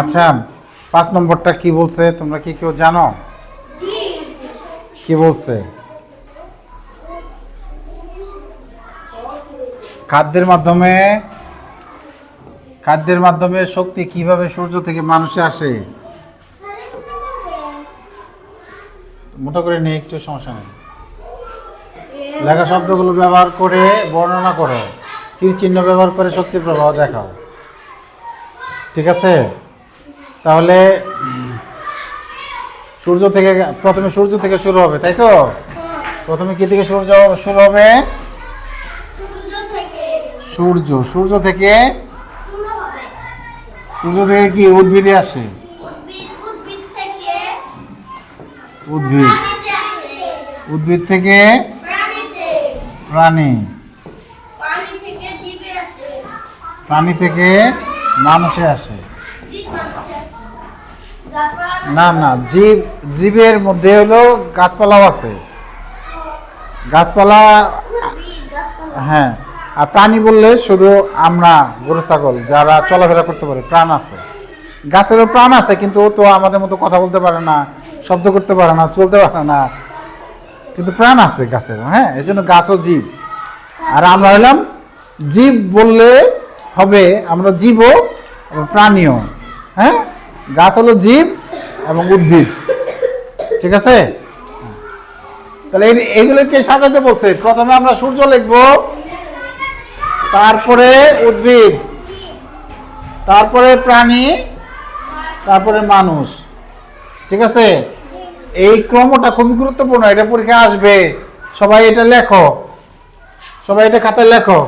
আচ্ছা পাঁচ নম্বরটা কি বলছে? তোমরা কি কেউ জানো? কি বলছে? খাদ্যের মাধ্যমে খাদ্যের মাধ্যমে শক্তি কীভাবে সূর্য থেকে মানুষে আসে? মোটা করে নিয়ে একটু সমস্যা নেই। লেখা শব্দগুলো ব্যবহার করে বর্ণনা করো। তীর চিহ্ন ব্যবহার করে শক্তির প্রবাহ দেখাও। ঠিক আছে? তাহলে সূর্য থেকে প্রথমে সূর্য থেকে শুরু হবে তাই তো? প্রথমে কি থেকে সূর্য শুরু হবে? সূর্য সূর্য থেকে? সূর্য থেকে কি উদ্ভিদে আসে? উদ্ভিদ উদ্ভিদ থেকে। প্রাণী। প্রাণী থেকে? মানুষে আসে না না, জীব, জীবের মধ্যে হলো গাছপালাও আছে। গাছপালা গাছপালা হ্যাঁ আর প্রাণী বললে শুধু আমরা গরু, ছাগল, যারা চলাফেরা করতে পারে, প্রাণ আছে। গাছেরও প্রাণ আছে, কিন্তু ও তো আমাদের মতো কথা বলতে পারে না, শব্দ করতে পারে না, চলতে পারে না। কিন্তু প্রাণ আছে গাছের হ্যাঁ এই জন্য গাছও জীব। আর আমরা হলাম জীব বললে হবে আমরা জীবও এবং প্রাণীও হ্যাঁ? গাছ হলো জীব এবং উদ্ভিদ। ঠিক আছে? তাহলে এইগুলোকে সাজাতে বলছে। প্রথমে আমরা সূর্য লিখব, তারপরে উদ্ভিদ, তারপরে প্রাণী, তারপরে মানুষ। ঠিক আছে? এই ক্রমটা খুবই গুরুত্বপূর্ণ, এটা পরীক্ষা আসবে। সবাই এটা লেখো। সবাই এটা খাতায় লেখো।